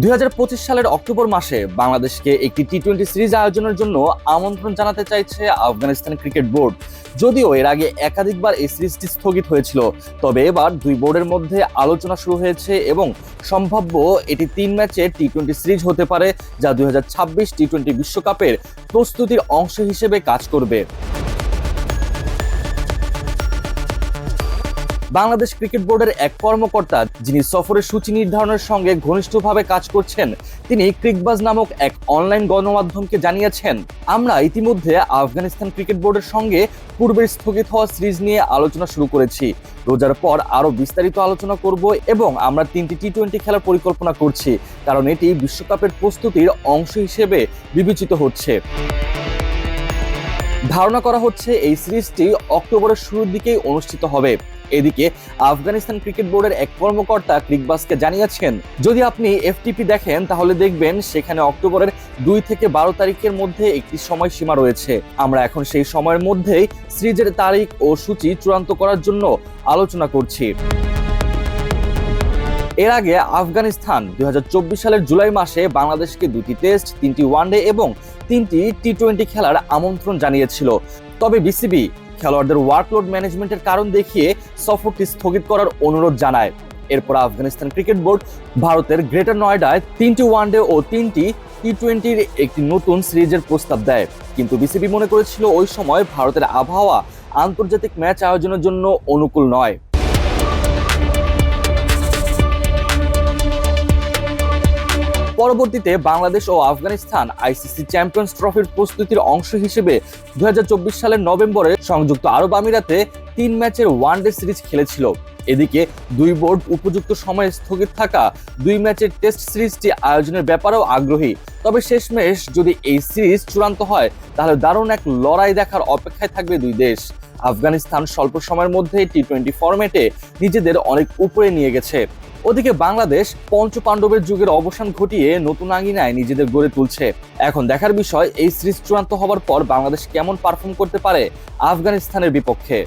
দুই হাজার পঁচিশ সালের অক্টোবর মাসে বাংলাদেশকে একটি টি টোয়েন্টি সিরিজ আয়োজনের জন্য আমন্ত্রণ জানাতে চাইছে আফগানিস্তান ক্রিকেট বোর্ড। যদিও এর আগে একাধিকবার এই সিরিজটি স্থগিত হয়েছিল, তবে এবার দুই বোর্ডের মধ্যে আলোচনা শুরু হয়েছে এবং সম্ভাব্য এটি তিন ম্যাচে টি টোয়েন্টি সিরিজ হতে পারে, যা দুই টি টোয়েন্টি বিশ্বকাপের প্রস্তুতির অংশ হিসেবে কাজ করবে। বাংলাদেশ ক্রিকেট বোর্ডের এক কর্মকর্তা, যিনি সফরের সূচি নির্ধারণের সঙ্গে ঘনিষ্ঠভাবে কাজ করছেন, তিনি ক্রিকবাজ নামক এক অনলাইন গণমাধ্যমকে জানিয়েছেন, আমরা ইতিমধ্যে আফগানিস্তান ক্রিকেট বোর্ডের সঙ্গে পূর্বের স্থগিত হওয়া সিরিজ নিয়ে আলোচনা শুরু করেছি। রোজার পর আরও বিস্তারিত আলোচনা করব এবং আমরা তিনটি টি টোয়েন্টি খেলার পরিকল্পনা করছি, কারণ এটি বিশ্বকাপের প্রস্তুতির অংশ হিসেবে বিবেচিত হচ্ছে। ধারণা করা হচ্ছে এই সিরিজটি অক্টোবরের শুরুর দিকেই অনুষ্ঠিত হবে। এদিকে আফগানিস্তান ক্রিকেট বোর্ডের এক কর্মকর্তা ক্রিকবাসকে জানিয়েছেন, যদি আপনি এফটিপি দেখেন, তাহলে দেখবেন সেখানে অক্টোবরের দুই থেকে বারো তারিখের মধ্যে একটি সময়সীমা রয়েছে। আমরা এখন সেই সময়ের মধ্যেই সিরিজের তারিখ ও সূচি চূড়ান্ত করার জন্য আলোচনা করছি। এর আগে আফগানিস্তান দুই হাজার চব্বিশ সালের জুলাই মাসে বাংলাদেশকে দুটি টেস্ট, তিনটি ওয়ানডে এবং তিনটি টি টোয়েন্টি খেলার আমন্ত্রণ জানিয়েছিল। তবে বিসিবি খেলোয়াড়দের ওয়ার্কলোড ম্যানেজমেন্টের কারণ দেখিয়ে সফরটি স্থগিত করার অনুরোধ জানায়। এরপর আফগানিস্তান ক্রিকেট বোর্ড ভারতের গ্রেটার নয়ডায় তিনটি ওয়ানডে ও তিনটি টি টোয়েন্টির একটি নতুন সিরিজের প্রস্তাব দেয়। কিন্তু বিসিবি মনে করেছিল ওই সময় ভারতের আবহাওয়া আন্তর্জাতিক ম্যাচ আয়োজনের জন্য অনুকূল নয়। পরবর্তীতে বাংলাদেশ ও আফগানিস্তান আইসিসি চ্যাম্পিয়ন্স ট্রফির প্রস্তুতির অংশ হিসেবে দুই হাজার চব্বিশ সালের নভেম্বরে সংযুক্ত আরব আমিরাতে তিন ম্যাচের ওয়ানডে সিরিজ খেলেছিল। এদিকে দুই বোর্ড উপযুক্ত সময়ে স্থগিত থাকা দুই ম্যাচের টেস্ট সিরিজটি আয়োজনের ব্যাপারেও আগ্রহী। তবে শেষমেশ যদি এই সিরিজ চূড়ান্ত হয়, তাহলে দারুণ এক লড়াই দেখার অপেক্ষায় থাকবে দুই দেশ। আফগানিস্তান স্বল্প সময়ের মধ্যে টি টোয়েন্টি ফরম্যাটে নিজেদের অনেক উপরে নিয়ে গেছে। ওদিকে বাংলাদেশ পঞ্চপাণ্ডবের যুগের অবসান ঘটিয়ে নতুন আঙিনায় নিজেদের গড়ে তুলছে। এখন দেখার বিষয়, এই সিরিজ চূড়ান্ত হবার পর বাংলাদেশ কেমন পারফর্ম করতে পারে আফগানিস্তানের বিপক্ষে?